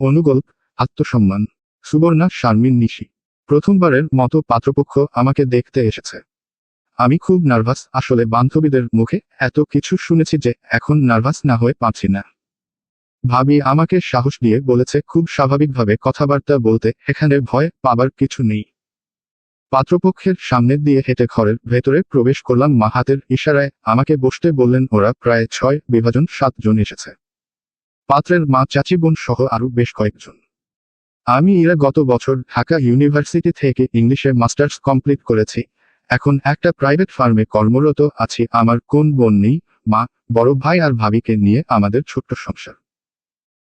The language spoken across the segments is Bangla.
অনুগল্প আত্মসম্মান। সুবর্ণা, শারমিন, নিশি। প্রথমবারের মতো পাত্রপক্ষ আমাকে দেখতে এসেছে। আমি খুব নার্ভাস, আসলে বান্ধবীদের মুখে এত কিছু শুনেছি যে এখন নার্ভাস না হয়ে পারছি না। ভাবি আমাকে সাহস দিয়ে বলেছে, খুব স্বাভাবিকভাবে কথাবার্তা বলতে এখানে ভয় পাবার কিছু নেই। পাত্রপক্ষের সামনে দিয়ে হেঁটে ঘরের ভেতরে প্রবেশ করলাম মা হাতের ইশারায়। আমাকে বসতে বললেন, ওরা প্রায় ছয় বিভাজন সাতজন এসেছে। পাত্রের মা চাচি বোন সহ আরও বেশ কয়েকজন। আমি এরা গত বছর ঢাকা ইউনিভার্সিটি থেকে ইংলিশে মাস্টার্স কমপ্লিট করেছি। এখন একটা প্রাইভেট ফার্মে কর্মরত আছি। আমার কোন বোন নেই, মা, বড় ভাই আর ভাবিকে নিয়ে আমাদের ছোট্ট সংসার।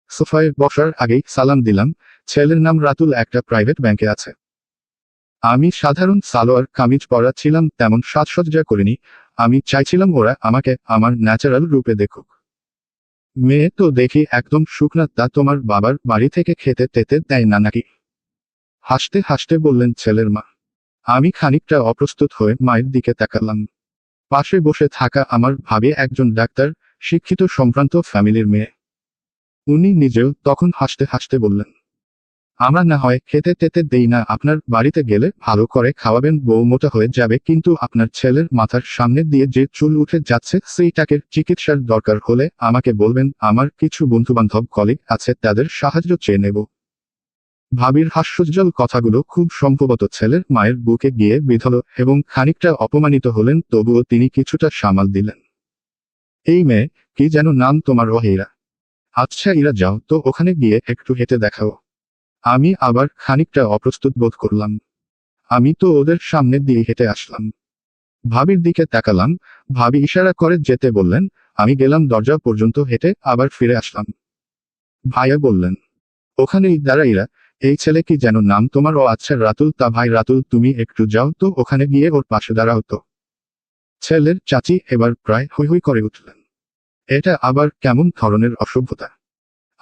সোফায় বসার আগেই সালাম দিলাম। ছেলের নাম রাতুল, একটা প্রাইভেট ব্যাংকে আছে। আমি সাধারণ সালোয়ার, কামিজ পরা ছিলাম তেমন সাজসজ্জা করিনি। আমি চাইছিলাম ওরা আমাকে আমার ন্যাচারাল রূপে দেখুক। মেয়ে তো দেখি একদম শুকনা, তা তোমার বাবার বাড়ি থেকে খেতে তেতে দেয় না নাকি? হাসতে হাসতে বললেন ছেলের মা। আমি খানিকটা অপ্রস্তুত হয়ে মায়ের দিকে তাকালাম। পাশে বসে থাকা আমার ভাবে একজন ডাক্তার, শিক্ষিত, সম্ভ্রান্ত ফ্যামিলির মেয়ে। উনি নিজেও তখন হাসতে হাসতে বললেন আমরা না হয় খেতে তেতে দেই না, আপনার বাড়িতে গেলে ভালো করে খাওয়াবেন, বউ মোটা হয়ে যাবে, কিন্তু আপনার ছেলের মাথার সামনে দিয়ে যে চুল উঠে যাচ্ছে, সেইটাকে চিকিৎসার দরকার হলে আমাকে বলবেন, আমার কিছু বন্ধুবান্ধব কলিগ আছে, তাদের সাহায্য চেয়ে নেব। ভাবির হাস্যজ্জ্বল কথাগুলো খুব সম্ভবত ছেলের মায়ের বুকে গিয়ে বিধল এবং খানিকটা অপমানিত হলেন, তবুও তিনি কিছুটা সামাল দিলেন। এই মেয়ে, কি যেন নাম তোমার ও হেরা আচ্ছা ইরা যাও, তো ওখানে গিয়ে একটু হেঁটে দেখাও। আমি আবার খানিকটা অপ্রস্তুত বোধ করলাম। আমি তো ওদের সামনে দিয়ে হেঁটে আসলাম। ভাবির দিকে তাকালাম। ভাবি ইশারা করে যেতে বললেন, আমি গেলাম দরজা পর্যন্ত হেঁটে আবার ফিরে আসলাম। ভাইয়া বললেন, ওখানেই দাঁড়াইরা, এই ছেলে কি যেন নাম তোমার? ও আচ্ছা রাতুল তা ভাই, রাতুল তুমি একটু যাও তো, ওখানে গিয়ে ওর পাশে দাঁড়াও তো। ছেলের চাচি এবার প্রায় হৈ হৈ করে উঠলেন। এটা আবার কেমন ধরনের অসভ্যতা।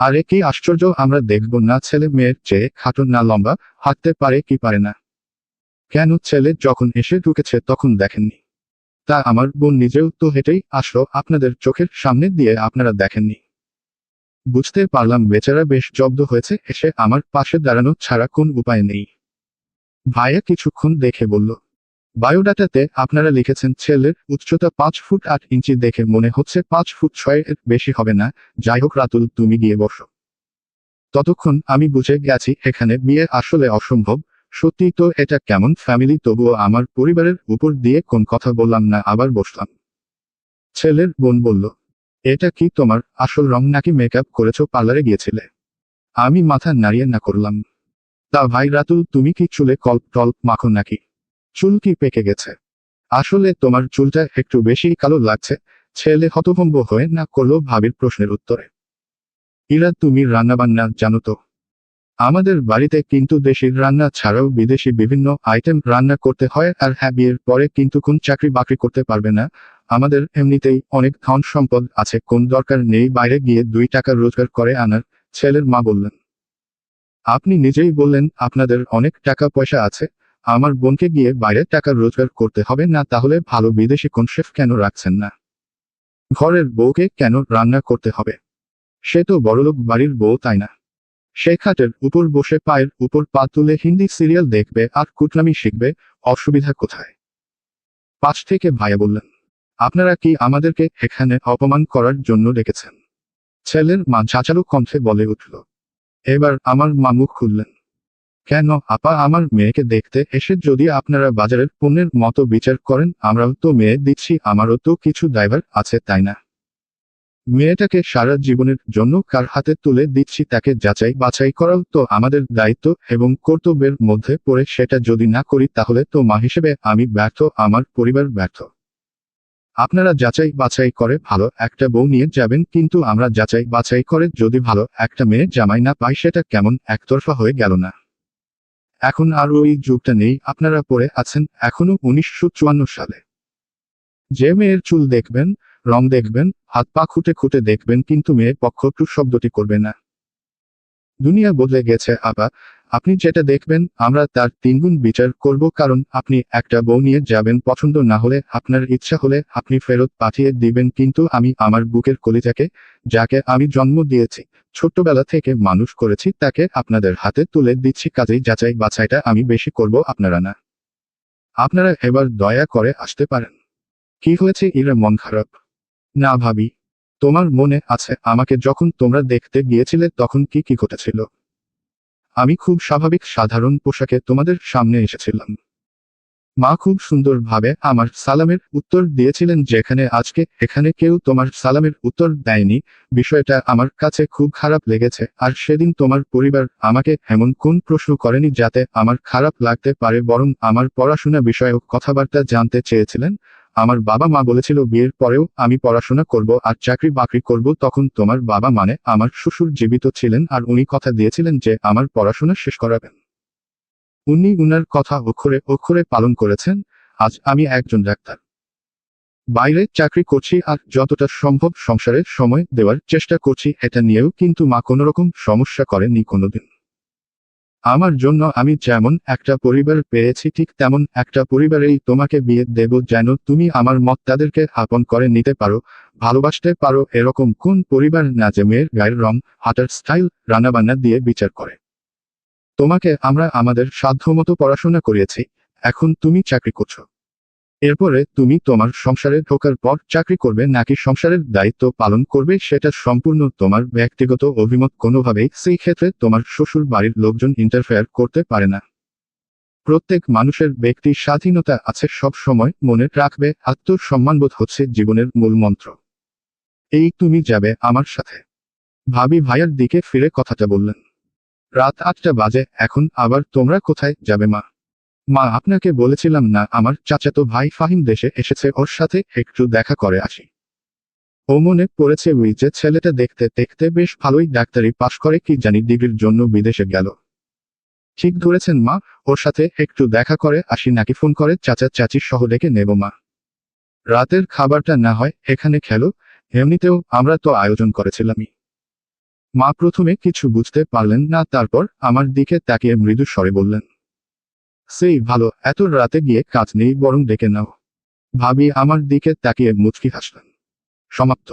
আরে কি আশ্চর্য, আমরা দেখব না ছেলে মেয়ের চেয়ে খাটো না লম্বা, হাঁটতে পারে কি পারে না। কেন ছেলে যখন এসে ঢুকেছে তখন দেখেননি। তা আমার বোন নিজেও তো হেঁটেই আসলো, আপনাদের চোখের সামনে দিয়ে আপনারা দেখেননি। বুঝতে পারলাম বেচারা বেশ জব্দ হয়েছে, এসে আমার পাশে দাঁড়ানো ছাড়া কোন উপায় নেই। ভাইয়া কিছুক্ষণ দেখে বলল বায়োডাটাতে আপনারা লিখেছেন ছেলের উচ্চতা পাঁচ ফুট আট ইঞ্চি দেখে মনে হচ্ছে পাঁচ ফুট ছয় এর বেশি হবে না। যাই হোক, রাতুল, তুমি গিয়ে বসো। ততক্ষণ আমি বুঝে গেছি এখানে বিয়ে আসলে অসম্ভব। সত্যি তো এটা কেমন ফ্যামিলি তবুও আমার পরিবারের উপর দিয়ে কোন কথা বললাম না, আবার বসলাম। ছেলের বোন বলল, এটা কি তোমার আসল রং নাকি মেকআপ করেছ পার্লারে গিয়েছিলে? আমি মাথা নাড়িয়ে না করলাম। তা ভাই, রাতুল, তুমি কি চুলে কল্প টল্প মাখো নাকি? চুল কি পেকে গেছে। আসলে তোমার চুলটা একটু বেশি কালো লাগছে, ছেলে হতভম্ব হয়ে না করল ভাবির প্রশ্নের উত্তরে। ইরা, তুমি রান্নাবান্না জানো তো? আমাদের বাড়িতে কিন্তু দেশি রান্না ছাড়াও বিদেশি বিভিন্ন আইটেম রান্না করতে হয়, আর হ্যাঁ বিয়ের পরে কিন্তু কোন চাকরি বাকরি করতে পারবে না। আমাদের এমনিতেই অনেক ধন সম্পদ আছে, কোন দরকার নেই, বাইরে গিয়ে দুই টাকা রোজগার করে আনার, ছেলের মা বললেন। আপনি নিজেই বললেন, আপনাদের অনেক টাকা পয়সা আছে আমার বোনকে গিয়ে বাইরে টাকা রোজগার করতে হবে, না তাহলে ভালো বিদেশি কোন শেফ কেন রাখছেন না? ঘরের বউকে কেন রান্না করতে হবে? সে তো বড়লোক বাড়ির বউ, তাই না? সে খাটের উপর বসে পায়ের উপর পা তুলে হিন্দি সিরিয়াল দেখবে আর কুটনামি শিখবে, অসুবিধা কোথায়? পাশ থেকে ভাইয়া বললেন, আপনারা কি আমাদেরকে এখানে অপমান করার জন্য ডেকেছেন? ছেলের মা চাচালো কণ্ঠে বলে উঠল, এবার আমার মা মুখ খুললেন। কেন? আপা আমার মেয়েকে দেখতে এসে যদি আপনারা বাজারের পণ্যের মতো বিচার করেন, আমরাও তো মেয়ে দিচ্ছি, আমারও তো কিছু ড্রাইভার আছে, তাই না? মেয়েটাকে সারা জীবনের জন্য কার হাতে তুলে দিচ্ছি, তাকে যাচাই বাছাই করাও তো আমাদের দায়িত্ব এবং কর্তব্যের মধ্যে পড়ে সেটা যদি না করি, তাহলে তো মা হিসেবে আমি ব্যর্থ, আমার পরিবার ব্যর্থ। আপনারা যাচাই বাছাই করে ভালো একটা বউ নিয়ে যাবেন, কিন্তু আমরা যাচাই বাছাই করে যদি ভালো একটা মেয়ে জামাই না পাই, সেটা কেমন একতরফা হয়ে গেল না? এখন আর ওই যুগটা নেই, আপনারা পড়ে আছেন, এখনও উনিশশো চুয়ান্ন সালে। যে মেয়ের চুল দেখবেন, রং দেখবেন, হাত পা খুঁটে খুঁটে দেখবেন, কিন্তু মেয়ে পক্ষ টু শব্দটি করবে না। দুনিয়া বদলে গেছে, আপা। আপনি যেটা দেখবেন, আমরা তার তিনগুণ বিচার করব, কারণ আপনি একটা বউ নিয়ে যাবেন, পছন্দ না হলে আপনার ইচ্ছা হলে আপনি ফেরত পাঠিয়ে দিবেন, কিন্তু আমি আমার বুকের কলিজাকে, যাকে আমি জন্ম দিয়েছি, ছোট্টবেলা থেকে মানুষ করেছি, তাকে আপনাদের হাতে তুলে দিচ্ছি, কাজেই যাচাই বাছাইটা আমি বেশি করব, আপনারা না। আপনারা এবার দয়া করে আসতে পারেন। কি হয়েছে? ইরা মন খারাপ। না ভাবি। তোমার মনে আছে আমাকে যখন তোমরা দেখতে গিয়েছিলে তখন কি কি ঘটেছিল? আমি খুব স্বাভাবিক সাধারণ পোশাকে তোমাদের সামনে এসেছিলাম। মা খুব সুন্দরভাবে আমার সালামের উত্তর দিয়েছিলেন যেখানে আজকে এখানে কেউ তোমার সালামের উত্তর দেয়নি, বিষয়টা আমার কাছে খুব খারাপ লেগেছে আর সেদিন তোমার পরিবার আমাকে এমন কোন প্রশ্ন করেনি যাতে আমার খারাপ লাগতে পারে বরং আমার পড়াশোনা বিষয়ক কথাবার্তা জানতে চেয়েছিলেন আমার বাবা মা বলেছিল, বিয়ের পরেও আমি পড়াশোনা করব আর চাকরি বাকরি করব, তখন তোমার বাবা মানে আমার শ্বশুর জীবিত ছিলেন আর উনি কথা দিয়েছিলেন যে আমার পড়াশোনা শেষ করাবেন। উনি উনার কথা অক্ষরে অক্ষরে পালন করেছেন, আজ আমি একজন ডাক্তার। বাইরে চাকরি করছি আর যতটা সম্ভব সংসারে সময় দেওয়ার চেষ্টা করছি এটা নিয়েও কিন্তু মা কোনোরকম সমস্যা করেনি কোনোদিন। আমার জন্য আমি যেমন একটা পরিবার পেয়েছি, ঠিক তেমন একটা পরিবারেই তোমাকে বিয়ে দেব যেন তুমি আমার মত তাদেরকে আপন করে নিতে পারো, ভালোবাসতে পারো এরকম কোন পরিবার না যে মেয়ের গায়ের রং হাঁটার স্টাইল রান্নাবান্না দিয়ে বিচার করে। তোমাকে আমরা আমাদের সাধ্যমতো পড়াশোনা করিয়েছি, এখন তুমি চাকরি করছ। এরপরে তুমি তোমার সংসারে ঢোকার পর চাকরি করবে নাকি সংসারের দায়িত্ব পালন করবে সেটা সম্পূর্ণ তোমার ব্যক্তিগত অভিমত। কোনোভাবেই সেই ক্ষেত্রে তোমার শ্বশুর বাড়ির লোকজন ইন্টারফেয়ার করতে পারে না। প্রত্যেক মানুষের ব্যক্তি স্বাধীনতা আছে সব সময় মনে রাখবে, আত্মসম্মানবোধ হচ্ছে জীবনের মূল মন্ত্র। এই তুমি যাবে আমার সাথে। ভাবি ভাইয়ার দিকে ফিরে কথাটা বললেন। রাত আটটা বাজে, এখন আবার তোমরা কোথায় যাবে মা? মা, আপনাকে বলেছিলাম না, আমার চাচাতো ভাই ফাহিম দেশে এসেছে, ওর সাথে একটু দেখা করে আসি। ও মনে পড়েছে ওই যে ছেলেটা দেখতে দেখতে বেশ ভালোই ডাক্তারি পাশ করে, কি জানি ডিগ্রির জন্য বিদেশে গেল। ঠিক ধরেছেন মা, ওর সাথে একটু দেখা করে আসি, নাকি ফোন করে চাচা, চাচি সহ ডেকে নেব মা। রাতের খাবারটা না হয়, এখানে খেলো, এমনিতেও আমরা তো আয়োজন করেছিলামই। মা প্রথমে কিছু বুঝতে পারলেন না, তারপর আমার দিকে তাকিয়ে মৃদু স্বরে বললেন সেই ভালো, এত রাতে গিয়ে কাজ নেই বরং ডেকে নাও। ভাবি আমার দিকে তাকিয়ে মুচকি হাসলেন। সমাপ্ত।